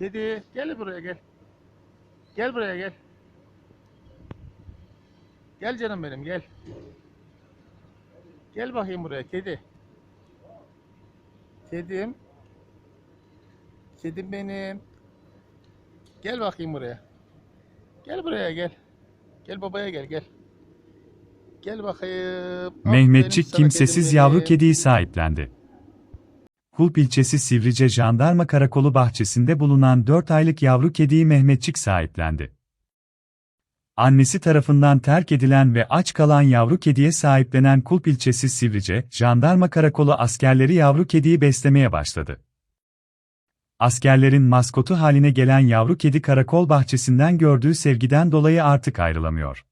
Kedi gel buraya gel. Gel buraya gel. Gel canım benim gel. Gel bakayım buraya kedi. Kedim. Kedim benim. Gel bakayım buraya. Gel buraya gel. Gel babaya gel gel. Gel bakayım. Mehmetçik kimsesiz yavru kediyi sahiplendi. Kulp ilçesi Sivrice Jandarma Karakolu bahçesinde bulunan 4 aylık yavru kediyi Mehmetçik sahiplendi. Annesi tarafından terk edilen ve aç kalan yavru kediye sahiplenen Kulp ilçesi Sivrice, Jandarma Karakolu askerleri yavru kediyi beslemeye başladı. Askerlerin maskotu haline gelen yavru kedi karakol bahçesinden gördüğü sevgiden dolayı artık ayrılamıyor.